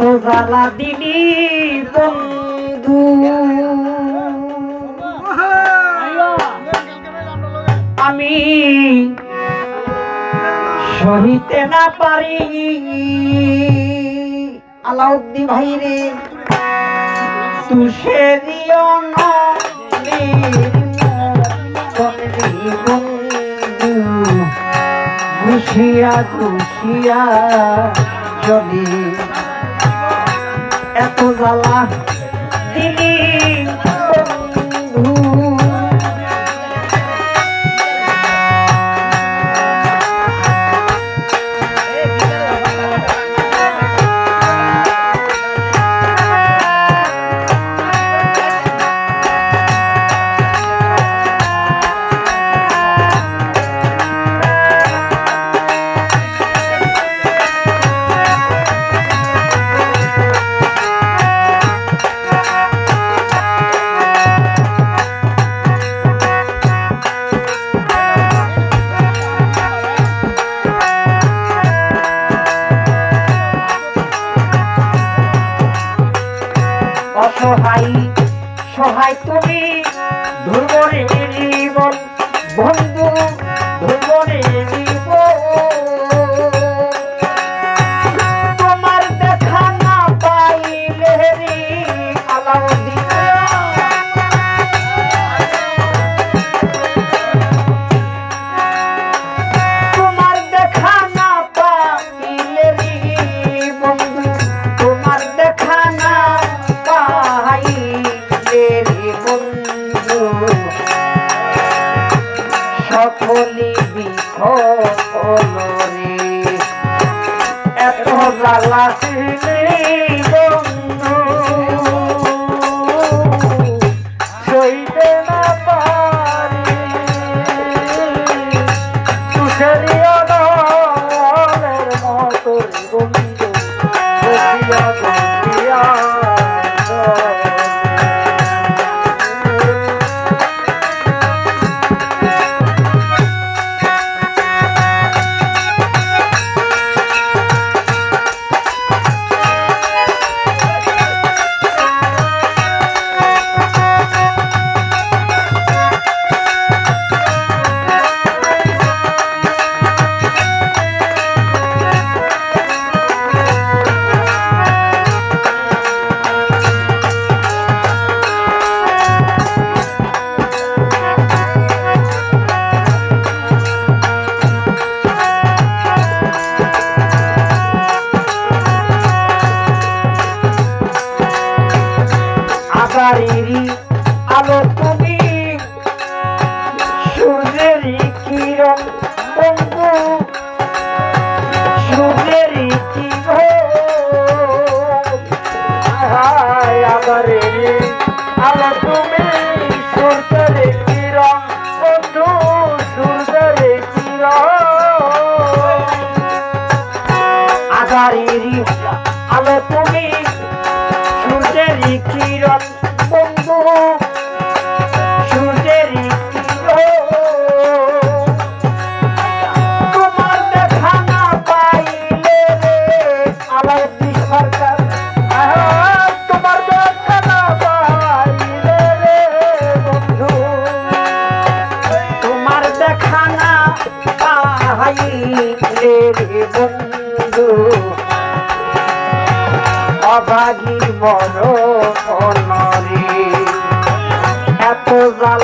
কত জ্বালা দিলি বন্ধু? আমি সহিতে না পারি। আলাউদ্দিন ভাই রে তুষে দিও না ঘুষিয়া চলি এত জ্বালা তিনি সহায় তুমি ধর্মের জীবন বন্ধ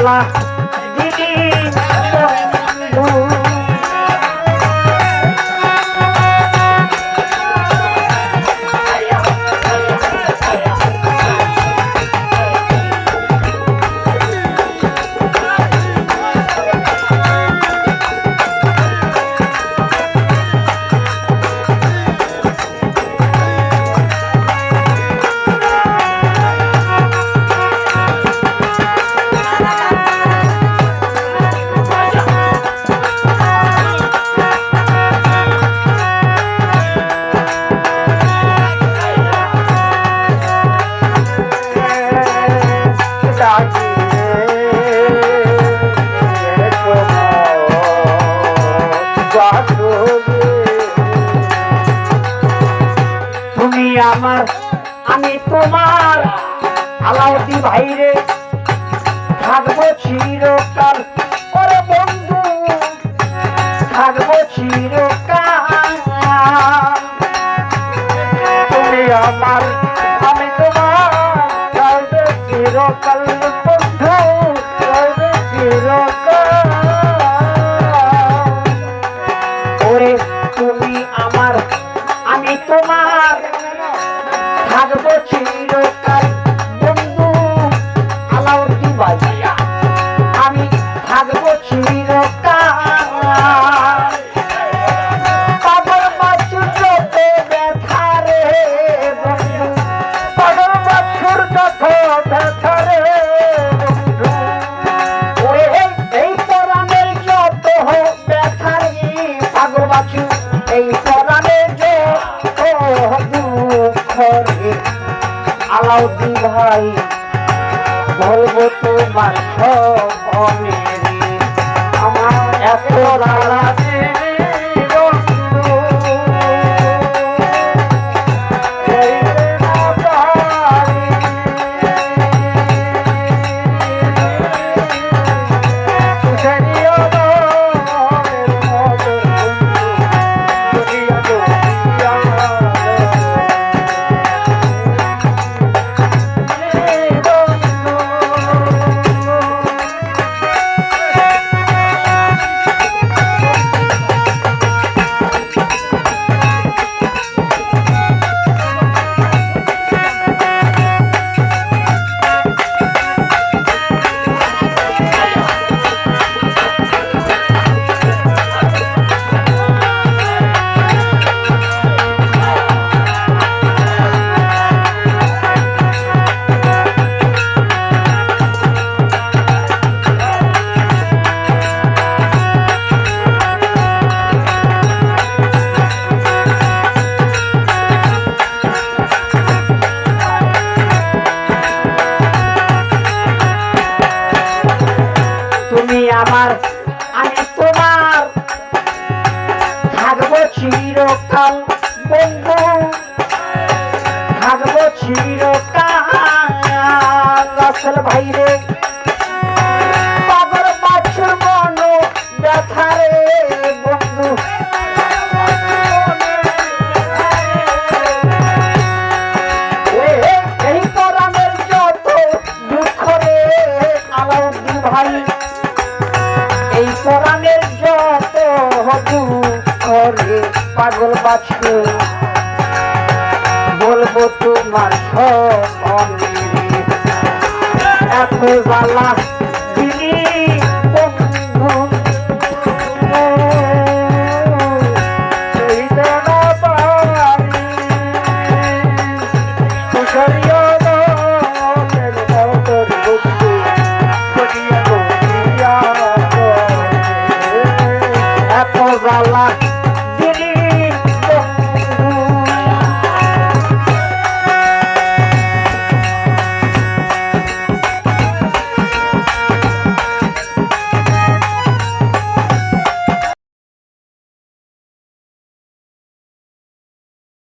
Bye. আমার আমি তোমার আলাউদ্দি ভাইরে থাকব চিরকাল। ওরে বন্ধু থাকব চিরকাল। তুমি আমার থাকব চিরকাল আলাউদ্দিন ভাই বলব তোমার সবনেরি আমার এত রালা আমার আমি তোমার থাকব চিরকাল বন্ধু। থাকব চিরকাল। রাসেল ভাই রে পাগল বাছু বলব তোমার সব এত জ্বালা দিলি